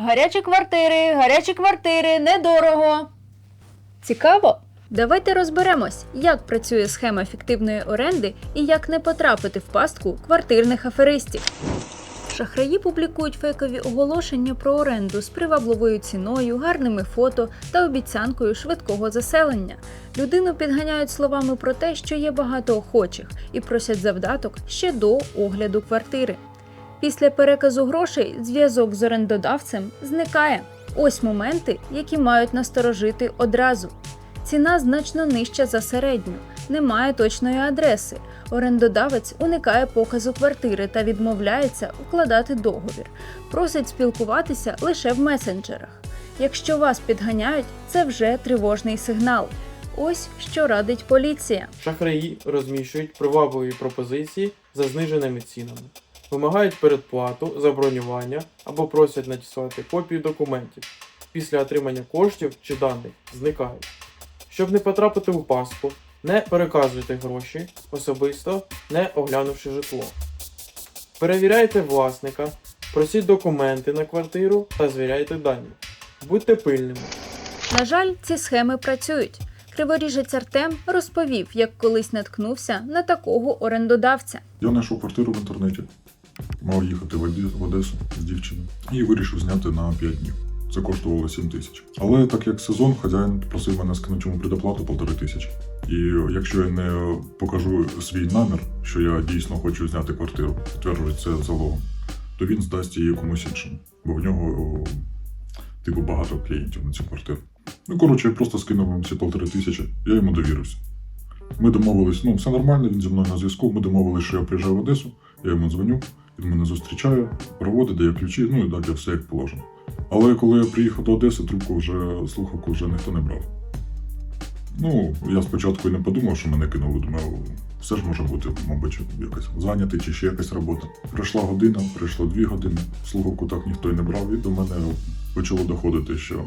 Гарячі квартири, гарячі квартири, недорого. Цікаво? Давайте розберемось, як працює схема фіктивної оренди і як не потрапити в пастку квартирних аферистів. Шахраї публікують фейкові оголошення про оренду з привабливою ціною, гарними фото та обіцянкою швидкого заселення. Людину підганяють словами про те, що є багато охочих, і просять завдаток ще до огляду квартири. Після переказу грошей зв'язок з орендодавцем зникає. Ось моменти, які мають насторожити одразу. Ціна значно нижча за середню, немає точної адреси. Орендодавець уникає показу квартири та відмовляється укладати договір. Просить спілкуватися лише в месенджерах. Якщо вас підганяють, це вже тривожний сигнал. Ось що радить поліція. Шахраї розміщують привабливі пропозиції за зниженими цінами, вимагають передплату за бронювання або просять надіслати копію документів. Після отримання коштів чи даних зникають. Щоб не потрапити у пастку, не переказуйте гроші особисто, не оглянувши житло. Перевіряйте власника, просіть документи на квартиру та звіряйте дані. Будьте пильними. На жаль, ці схеми працюють. Криворіжець Артем розповів, як колись наткнувся на такого орендодавця. Я знайшов квартиру в інтернеті, мав їхати в Одесу з дівчиною і вирішив зняти на 5 днів. Це коштувало 7 тисяч. Але так як сезон, хазяїн просив мене скинути йому предоплату полтори тисячі. І якщо я не покажу свій намір, що я дійсно хочу зняти квартиру, підтверджую це залогом, то він здасть її комусь іншому, бо в нього типу багато клієнтів на цю квартиру. Ну коротше, я просто скинув йому ці полтори тисячі, я йому довірився. Ми домовились, ну все нормально, він зі мною на зв'язку. Ми домовились, що я приїжджаю в Одесу, я йому дзвоню, він мене зустрічає, проводить, дає ключі, ну і далі все як положено. Але коли я приїхав до Одеси, трубку вже слухавку вже ніхто не брав. Ну, я спочатку і не подумав, що мене кинули. Думав, все ж може бути, мабуть, якось зайнятий чи ще якась робота. Пройшла година, пройшло дві години, слухавку так ніхто й не брав, і до мене почало доходити, що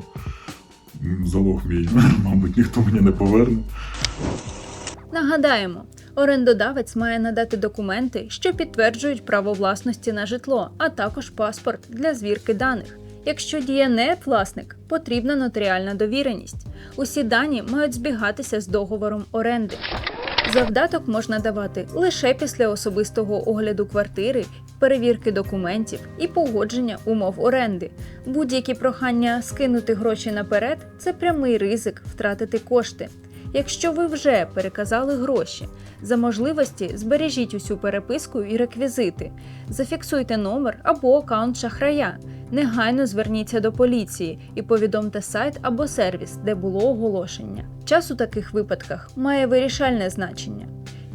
залог мій, мабуть, ніхто мені не поверне. Нагадаємо, орендодавець має надати документи, що підтверджують право власності на житло, а також паспорт для звірки даних. Якщо діє не власник, потрібна нотаріальна довіреність. Усі дані мають збігатися з договором оренди. Завдаток можна давати лише після особистого огляду квартири, перевірки документів і погодження умов оренди. Будь-які прохання скинути гроші наперед це прямий ризик втратити кошти. Якщо ви вже переказали гроші, за можливості збережіть усю переписку і реквізити, зафіксуйте номер або аккаунт шахрая, негайно зверніться до поліції і повідомте сайт або сервіс, де було оголошення. Час у таких випадках має вирішальне значення.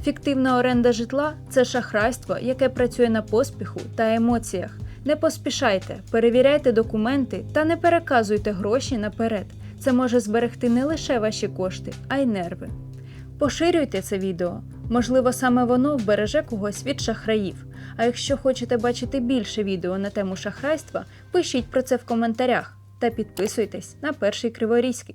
Фіктивна оренда житла це шахрайство, яке працює на поспіху та емоціях. Не поспішайте, перевіряйте документи та не переказуйте гроші наперед. Це може зберегти не лише ваші кошти, а й нерви. Поширюйте це відео. Можливо, саме воно вбереже когось від шахраїв. А якщо хочете бачити більше відео на тему шахрайства, пишіть про це в коментарях та підписуйтесь на перший Криворізький.